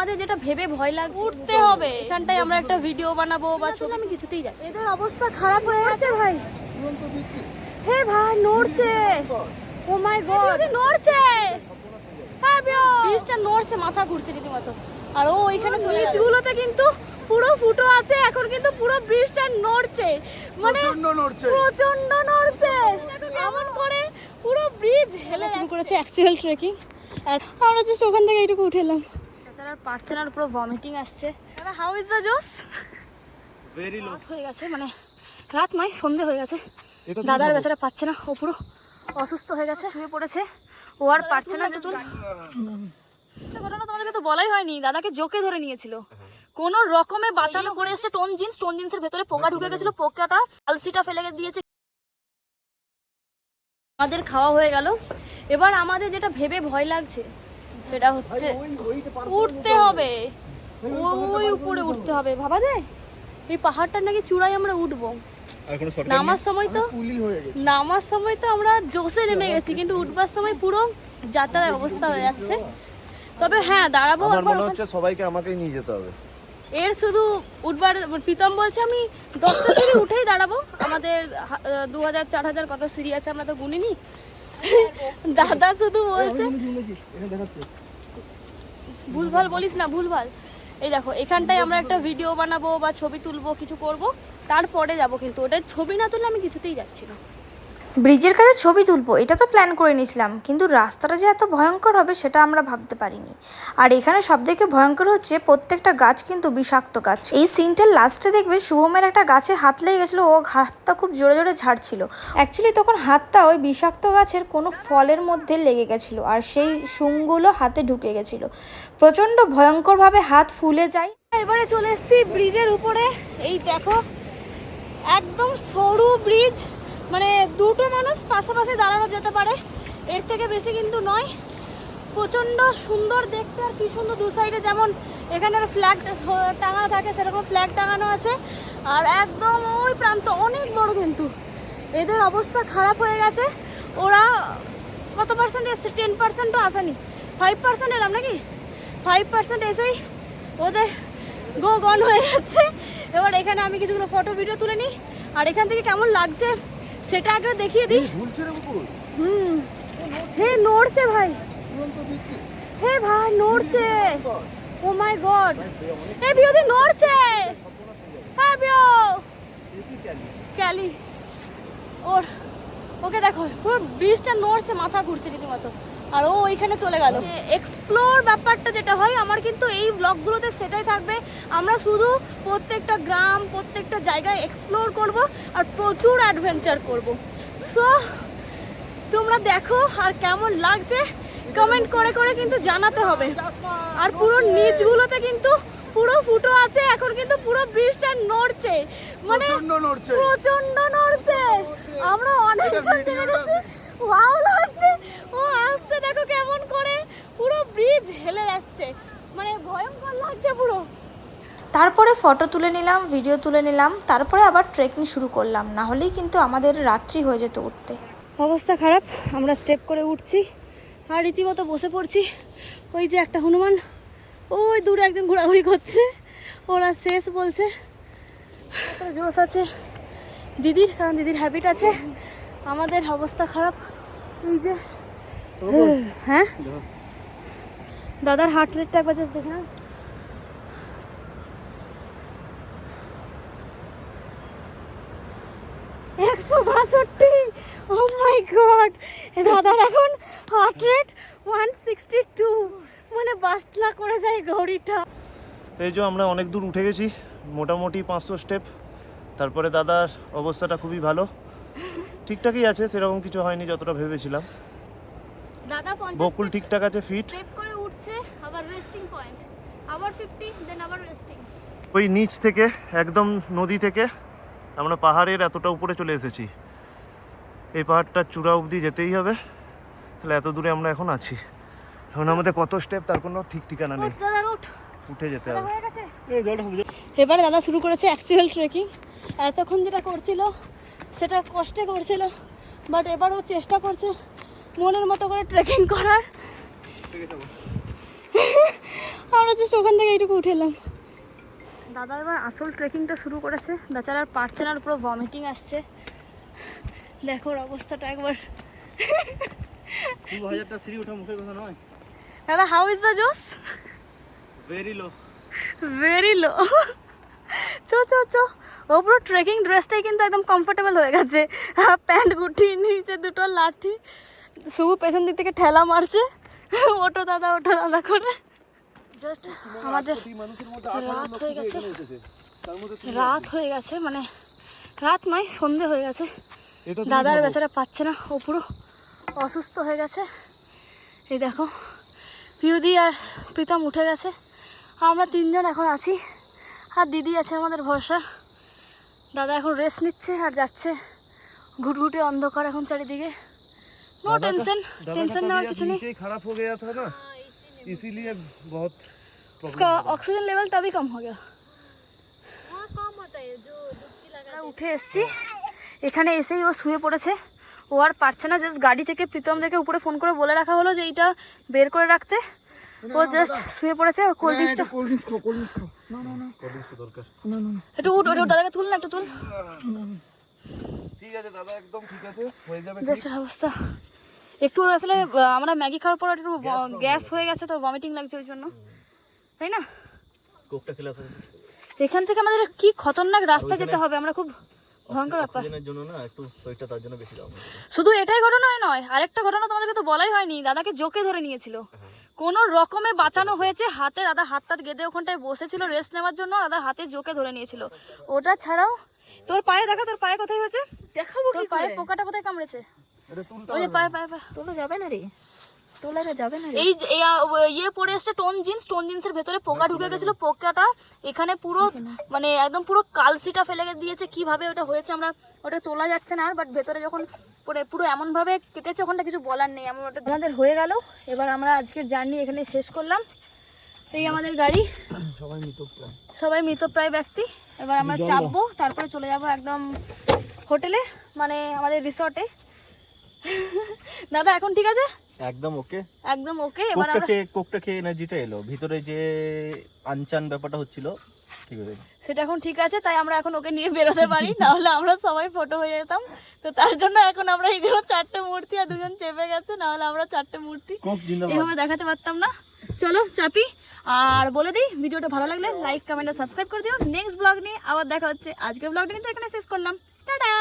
আমাদের যেটা ভেবে ভয় লাগছে উঠতে হবে। এখানটায় আমরা একটা ভিডিও বানাবো বা ছবি। আমি কিছুতেই যাচ্ছি এদের অবস্থা খারাপ হয়ে গেছে ভাই। হে ভাই নড়ছে। ও মাই গড নড়ছে। হ্যাঁ নড়ছে মাথা ঘুরছে রীতিমতো। আর ও ওইখানে চলে গুলোতে কিন্তু পুরো ফুটো আছে এখন কিন্তু পুরো ব্রিজটা নড়ছে। মানে প্রচণ্ড নড়ছে। এমন করে পুরো ব্রিজ হেলে শুরু করেছে অ্যাকচুয়াল ট্রেকিং আমরা জাস্ট ওখান থেকে এইটুকু উঠে আর পারছে না পুরো ভমিটিং আসছে। How is the josh very রাত হয়ে গেছে মানে রাত নয় সন্ধে হয়ে গেছে। দাদার বেচারা পাচ্ছে না ও পুরো অসুস্থ হয়ে গেছে শুয়ে পড়েছে। ও আর পারছে না যেতুল ঘটনা তোমাদেরকে তো বলাই হয়নি দাদাকে জোকে ধরে নিয়েছিল। কোন রকমে বাঁচানো করে এসে টোন জিন্স টোন জিন্সের ভেতরে পোকা ঢুকে গেছিল পোকাটা আলসিটা ফেলে দিয়েছে। আমাদের খাওয়া হয়ে গেল। এবার আমাদের যেটা ভেবে ভয় লাগছে সেটা হচ্ছে উঠতে হবে। ওই উপরে উঠতে হবে ভাবা যায়? এই পাহাড়টার নাকি চূড়ায় আমরা উঠবো। আর কোনো শর্ট নামার সময় তো নামার সময় তো আমরা জোসে নেমে গেছি কিন্তু উঠবার সময় পুরো যাতায়াত অবস্থা হয়ে যাচ্ছে। তবে হ্যাঁ দাঁড়াবো আমার মনে হচ্ছে সবাইকে আমাকেই নিয়ে যেতে হবে। এর শুধু উঠবার প্রীতম বলছে আমি দশটা সিঁড়ি উঠেই দাঁড়াবো। আমাদের দু হাজার চার হাজার কত সিঁড়ি আছে আমরা তো গুনিনি। দাদা শুধু বলছে ভুলভাল বলিস না, ভুলভাল। এই দেখো, এখানটায় আমরা একটা ভিডিও বানাবো বা ছবি তুলবো, কিছু করব, তারপরে যাব কিন্তু। ওটা ছবি না তুললে আমি কিছুতেই যাচ্ছি না। ব্রিজের কাছে ছবি তুলবো, এটা তো প্ল্যান করে নিয়েছিলাম, কিন্তু রাস্তাটা যে এত ভয়ঙ্কর হবে সেটা আমরা ভাবতে পারিনি। আর এখানে সবথেকে ভয়ঙ্কর হচ্ছে প্রত্যেকটা গাছ কিন্তু বিষাক্ত গাছ। এই সিনটার লাস্টে দেখবে শুভমের একটা গাছে হাত লেগে গেছিল, ও হাতটা খুব জোরে জোরে ঝাড়ছিল। অ্যাকচুয়ালি তখন হাতটা ওই বিষাক্ত গাছের কোনো ফলের মধ্যে লেগে গেছিল, আর সেই শুংগুলো হাতে ঢুকে গেছিল। প্রচণ্ড ভয়ঙ্করভাবে হাত ফুলে যায়। এবারে চলে এসেছি ব্রিজের উপরে, এই দেখো, একদম সরু ব্রিজ। মানে দুটো মানুষ পাশাপাশি দাঁড়ানো যেতে পারে। এর থেকে বেশি কিন্তু নয়। প্রচণ্ড সুন্দর দেখতে আর কি সুন্দর দু সাইডে যেমন এখানে ফ্ল্যাগ টাঙানো থাকে, সেরকম ফ্ল্যাগ টাঙানো আছে। আর একদম ওই প্রান্ত, অনেক বড় কিন্তু। এদের অবস্থা খারাপ হয়ে গেছে। ওরা কত পার্সেন্ট এসছে? টেন পার্সেন্টও আসেনি। ফাইভ পার্সেন্ট এলাম নাকি? ফাইভ পার্সেন্ট এসেই ওদের গো গন হয়ে যাচ্ছে। এবার এখানে আমি কিছুগুলো ফটো ভিডিও তুলে নিই। আর এখান থেকে কেমন লাগছে? সেটা আগে দেখিয়ে দিই। ঝুলছে রে বুকুল হুম। হে নড়ছে ভাই। হে ভাই নড়ছে। ও মাই গড। হে বিয়োদি নড়ছে। হ্যাঁ বিও ক্যালি। ওর ওকে দেখো পুরো ব্রিজটা নড়ছে মাথা ঘুরছে রীতিমতো। আর ও ওইখানে চলে গেল। এক্সপ্লোর ব্যাপারটা যেটা হয় আমার কিন্তু এই ব্লগগুলোতে সেটাই থাকবে। আমরা শুধু প্রত্যেকটা গ্রাম প্রত্যেকটা জায়গায় এক্সপ্লোর করব আর প্রচুর অ্যাডভেঞ্চার করব। সো তোমরা দেখো আর কেমন লাগছে? কমেন্ট করে করে কিন্তু জানাতে হবে। আর পুরো নিচগুলোতে কিন্তু পুরো ফুটো আছে এখন কিন্তু পুরো ব্রিজটা নড়ছে। মানে প্রচণ্ড নড়ছে। আমরা অনেকজন দেখেছি ওয়াও লাগছে। ও দেখো কেমন করে পুরো ব্রিজ হেলে যাচ্ছে। মানে ভয়ঙ্কর লাগছে পুরো। তারপরে ফটো তুলে নিলাম ভিডিও তুলে নিলাম তারপরে আবার ট্রেকিং শুরু করলাম। না হলেই কিন্তু আমাদের রাত্রি হয়ে যেত উঠতে। অবস্থা খারাপ আমরা স্টেপ করে উঠছি আর রীতিমতো বসে পড়ছি। ওই যে একটা হনুমান ওই দূরে একজন ঘোরাঘুরি করছে ওরা শেষ বলছে। কত জোশ আছে। দিদির কারণ দিদির হ্যাবিট আছে। আমাদের অবস্থা খারাপ। এই যে হ্যাঁ? দাদার হার্ট রেটটা একবার জাস্ট দেখে না একশো বাষট্টি। ও মাই গড দাদার এখন heart rate one sixty two মানে বাস্টলা করে যায় ঘড়িটা। এই যে আমরা অনেক দূর উঠে গেছি, মোটামুটি পাঁচশো স্টেপ তারপরে দাদার অবস্থাটা খুবই ভালো। ঠিকঠাকই আছে, সেরকম কিছু হয়নি যতটা ভেবেছিলাম। দাদা পঞ্চাশ বকুল ঠিকঠাক আছে ফিট স্টেপ করে উঠছে আবার রেস্টিং পয়েন্ট আবার ফিফটি দেন আবার রেস্টিং ওই নিচ থেকে একদম নদী থেকে আমরা পাহাড়ের এতটা উপরে চলে এসেছি। এই পাহাড়টার চূড়া অবধি যেতেই হবে। তাহলে এত দূরে আমরা এখন আছি। এখন আমাদের কত স্টেপ তার কোনো ঠিক ঠিকানা নেই। উঠে যেতে হবে। হয়ে গেছে। এবারে দাদা শুরু করেছে অ্যাকচুয়াল ট্রেকিং এতক্ষণ যেটা করছিল সেটা কষ্টে করছিল বাট এবার ও চেষ্টা করছে। মনের মতো করে ট্রেকিং করার। আমরা জাস্ট ওখান থেকে এইটুকু উঠে এলাম। দাদা এবার আসল ট্রেকিংটা শুরু করেছে। বেচারার পারছে না আর পুরো ভমিটিং আসছে। দেখো ওর অবস্থাটা একবার। দাদা how is the josh very low very low চো চো চো। ও পুরো ট্রেকিং ড্রেসটাই কিন্তু একদম কমফোর্টেবল হয়ে গেছে। প্যান্ট গুটিয়ে নিয়েছে দুটো লাঠি। শুভু পেছন দিক থেকে ঠেলা মারছে। ওটো দাদা ওটো দাদা করে। জাস্ট আমাদের রাত হয়ে গেছে। রাত হয়ে গেছে মানে রাত নয় সন্ধে হয়ে গেছে। দাদার বেচারা পাচ্ছে না ও পুরো অসুস্থ হয়ে গেছে। এই দেখো পিউদি আর প্রীতম উঠে গেছে। আমরা তিনজন এখন আছি আর দিদি আছে আমাদের ভরসা। দাদা এখন রেস্ট নিচ্ছে আর যাচ্ছে। ঘুটঘুটে অন্ধকার এখন চারিদিকে। नो टेंशन टेंशन ना कुछ नहीं। खराब हो गया था ना इसीलिए बहुत उसका ऑक्सीजन लेवल तभी कम हो गया। कम होता है जो উঠে এসছি এখানে এসেই ও শুয়ে পড়েছে ও আর পারছে না জাস্ট গাড়ি থেকে প্রীতম দেখে উপরে ফোন করে বলে রাখা হলো যে এইটা বের করে রাখতে। ও জাস্ট শুয়ে পড়েছে কোল্ড ড্রিঙ্কসটা কোল্ড ড্রিঙ্কস ড্রিঙ্কস একটু উঠ ওটা তুল না একটু তুল। ঠিক আছে দাদা একদম ঠিক আছে হয়ে যাবে জাস্ট অবস্থা। একটু আসলে আমরা ম্যাগি খাওয়ার পর একটু গ্যাস হয়ে গেছে তো ভমিটিং লাগছে ওই জন্য। তাই না? কোকটা খেলা এখান থেকে আমাদের কি খতরনাক রাস্তা যেতে হবে আমরা খুব ভয়ঙ্কর ব্যাপার। জন্য না একটু শরীরটা তার জন্য বেশি শুধু এটাই ঘটনা নয় আরেকটা ঘটনা তোমাদেরকে তো বলাই হয়নি। দাদাকে জোকে ধরে নিয়েছিল। কোন রকমে বাঁচানো হয়েছে হাতে দাদা হাত টাত গেদে ওখানটায় বসেছিল রেস্ট নেওয়ার জন্য দাদার হাতে জোকে ধরে নিয়েছিল। ওটা ছাড়াও তোর পায়ে দেখা তোর পায়ে কোথায় হয়েছে? দেখাবো তোর পায়ে পোকাটা কোথায় কামড়েছে? ওই পায়ে পায়ে পায়ে। তোলা যাবে না রে। তোলাটা যাবে না এই ইয়ে পড়ে এসছে টোন জিন্স। টোন জিন্সের ভেতরে পোকা ঢুকে গেছিল। পোকাটা এখানে পুরো মানে একদম পুরো কালসিটা ফেলে দিয়েছে। কীভাবে ওটা হয়েছে আমরা ওটা তোলা যাচ্ছে না। বাট ভেতরে যখন পরে পুরো এমন ভাবে কেটেছে ওখানটা কিছু বলার নেই। আমার ওটা আমাদের হয়ে গেল। এবার আমরা আজকের জার্নি এখানে শেষ করলাম। এই আমাদের গাড়ি। সবাই মৃত সবাই মৃতপ্রায় ব্যক্তি। এবার আমরা চাপবো তারপরে চলে যাব একদম হোটেলে মানে আমাদের রিসর্টে। দাদা এখন ঠিক আছে? একদম ওকে। একদম ওকে এবার আমরা কোকটা খেয়ে এনার্জিটা এলো। ভিতরে যে আনচান ব্যাপারটা হচ্ছিল ঠিক হয়ে সেটা এখন ঠিক আছে তাই আমরা এখন ওকে নিয়ে বেরোতে পারি না হলে আমরা সবাই ফটো হয়ে যেতাম। তো তার জন্য এখন আমরা এই জন্য চারটে মূর্তি আর দুজন চেপে গেছে না হলে আমরা চারটে মূর্তি এভাবে দেখাতে পারতাম না। চলো চাপি। আর বলে দিই, ভিডিওটা ভালো লাগলে লাইক কমেন্ট সাবস্ক্রাইব করে দিও। নেক্সট ব্লগ নিয়ে আবার দেখা হচ্ছে। আজকের ব্লগটা কিন্তু এখানে শেষ করলাম। টাটা।